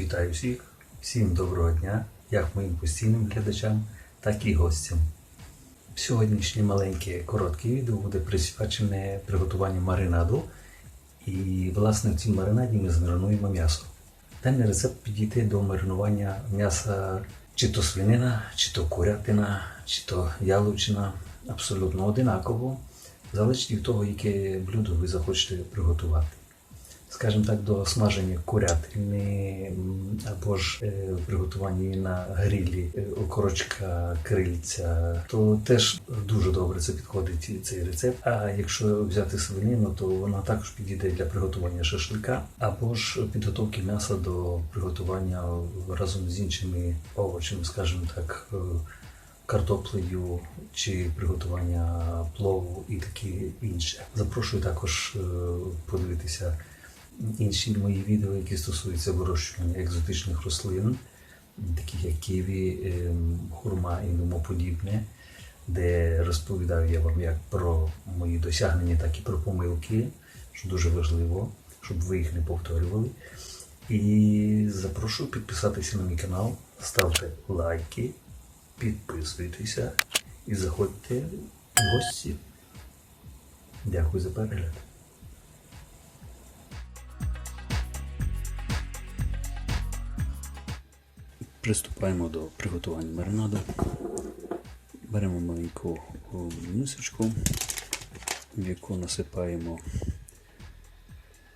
Вітаю всіх, всім доброго дня, як моїм постійним глядачам, так і гостям. Сьогоднішнє маленьке коротке відео буде присвячене приготуванню маринаду. І, власне, в цій маринаді ми змаринуємо м'ясо. Даний рецепт підійде до маринування м'яса чи то свинина, чи то курятина, чи то яловичина. Абсолютно одинаково, залежить від того, яке блюдо ви захочете приготувати скажімо так, до смаження курятини або ж е, в приготуванні на грилі е, окорочка крильця, то теж дуже добре це підходить цей рецепт. А якщо взяти свинину, то вона також підійде для приготування шашлика або ж підготовки м'яса до приготування разом з іншими овочами, скажімо так. е, Картоплею чи приготування плову і таке інше. Запрошую також подивитися інші мої відео, які стосуються вирощування екзотичних рослин, таких як ківі, ем, хурма і тому подібне, де розповідаю я вам як про мої досягнення, так і про помилки, що дуже важливо, щоб ви їх не повторювали. І запрошую підписатися на мій канал, ставте лайки, підписуйтеся і заходьте в гості. Дякую за перегляд. Приступаємо до приготування маринаду. Беремо маленьку о, мисочку, в яку насипаємо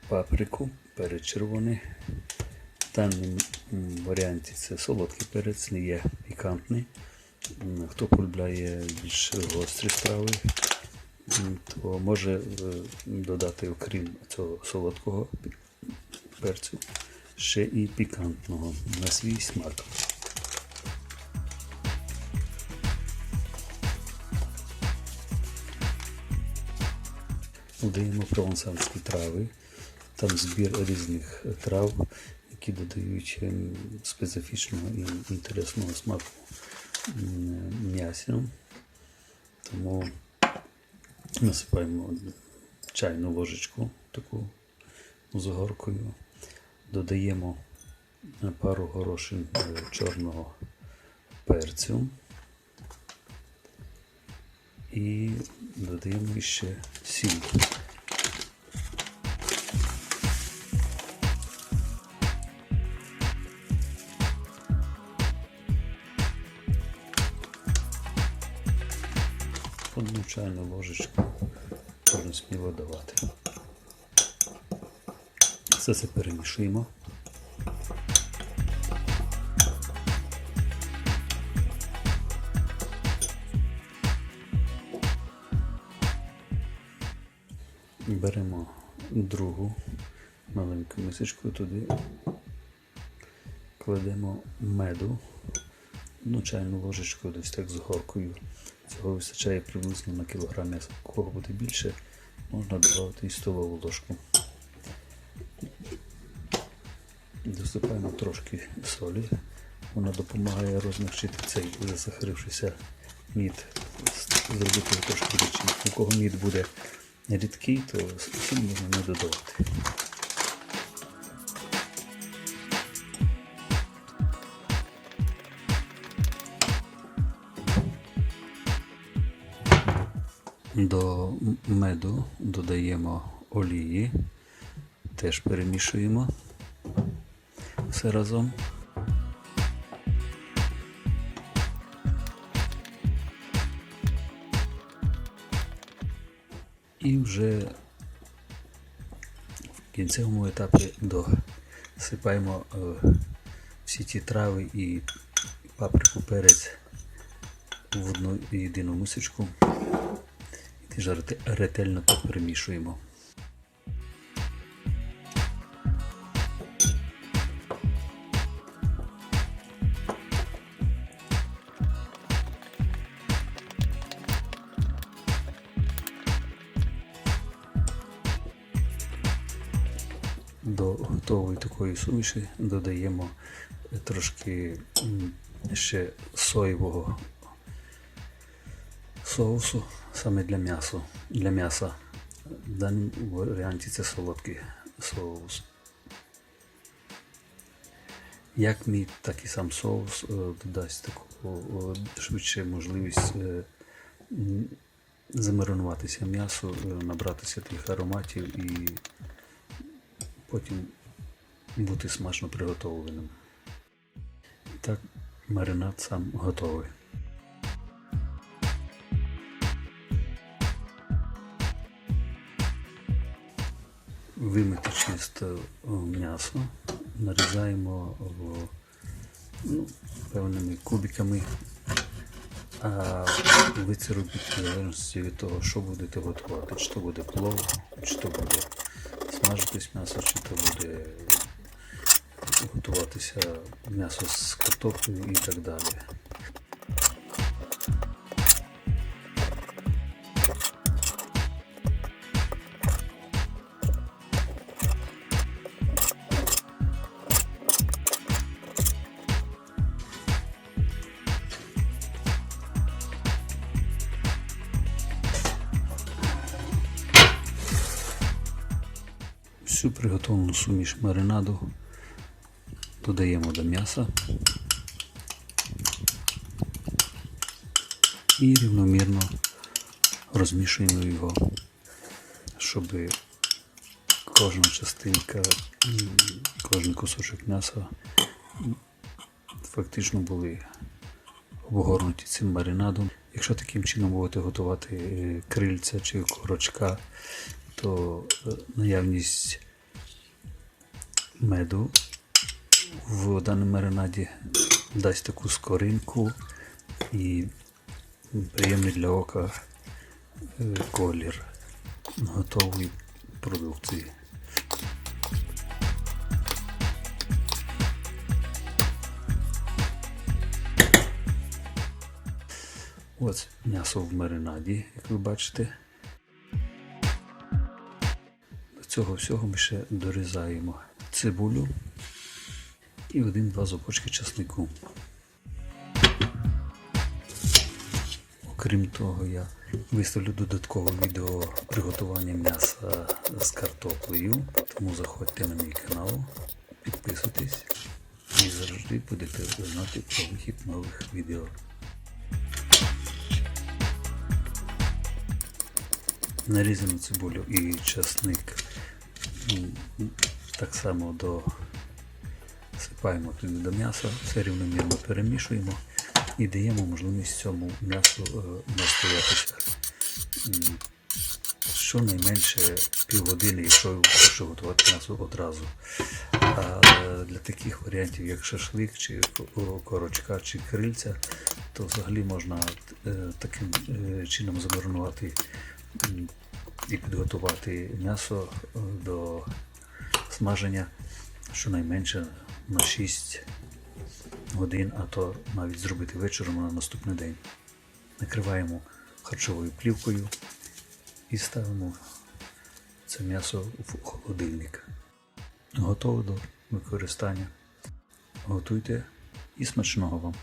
паприку, перець червоний. В даному варіанті це солодкий перець, не є пікантний. Хто полюбляє більш гострі страви, то може е, додати, окрім цього солодкого перцю, ще і пікантного на свій смак. Додаємо провансальські трави, там збір різних трав, які додають ем, специфічного і інтересного смаку м, м'ясу. Тому насипаємо чайну ложечку таку з горкою, додаємо пару горошин е, чорного перцю і додаємо ще сіль. Одну чайну ложечку можна сміло давати. Все це перемішуємо. Беремо другу маленьку мисочку туди, кладемо меду, одну чайну ложечку десь так з горкою. Цього вистачає приблизно на кілограм м'яса. Кого буде більше, можна додати і столову ложку. Досипаємо трошки солі. Вона допомагає розмягчити цей засахарившийся мід, зробити трошки рідшим. У кого мід буде рідкий, то сіль можна не додавати. До меду додаємо олії, теж перемішуємо все разом. І вже в кінцевому етапі досипаємо е, всі ті трави і паприку перець в одну єдину мисочку. І теж ретельно перемішуємо. До готової такої суміші додаємо трошки ще соєвого соусу саме для м'яса. Для м'яса. В даному варіанті це солодкий соус. Як мій, так і сам соус е, додасть таку е, швидше можливість е, замаринуватися м'ясу, е, набратися тих ароматів і потім бути смачно приготовленим. І так, маринад сам готовий. Вимити чисто м'ясо, нарізаємо в, ну, певними кубиками, а ви це робите в залежності від того, що будете готувати. Чи то буде плов, чи то буде смажитись м'ясо, чи то буде готуватися м'ясо з картоплею і так далі. Всю приготовлену суміш маринаду додаємо до м'яса і рівномірно розмішуємо його, щоб кожна частинка, кожен кусочок м'яса фактично були обгорнуті цим маринадом. Якщо таким чином будете готувати е, крильця чи корочка, то е, наявність меду в даному маринаді дасть таку скоринку і приємний для ока е, колір готової продукції. Ось м'ясо в маринаді, як ви бачите. До цього всього ми ще дорізаємо цибулю і один-два зубочки часнику. Окрім того, я виставлю додаткове відео приготування м'яса з картоплею, тому заходьте на мій канал, підписуйтесь і завжди будете знати про вихід нових відео. Нарізану цибулю і часник м, так само до Сипаємо туди до м'яса, все рівномірно перемішуємо і даємо можливість цьому м'ясу е, настоятися щонайменше півгодини, якщо хочете готувати м'ясо одразу. А для таких варіантів, як шашлик, чи корочка, чи крильця, то взагалі можна е, таким е, чином замаринувати і підготувати м'ясо е, до смаження щонайменше на 6 годин, а то навіть зробити вечором на наступний день. Накриваємо харчовою плівкою і ставимо це м'ясо в холодильник. Готово до використання. Готуйте і смачного вам!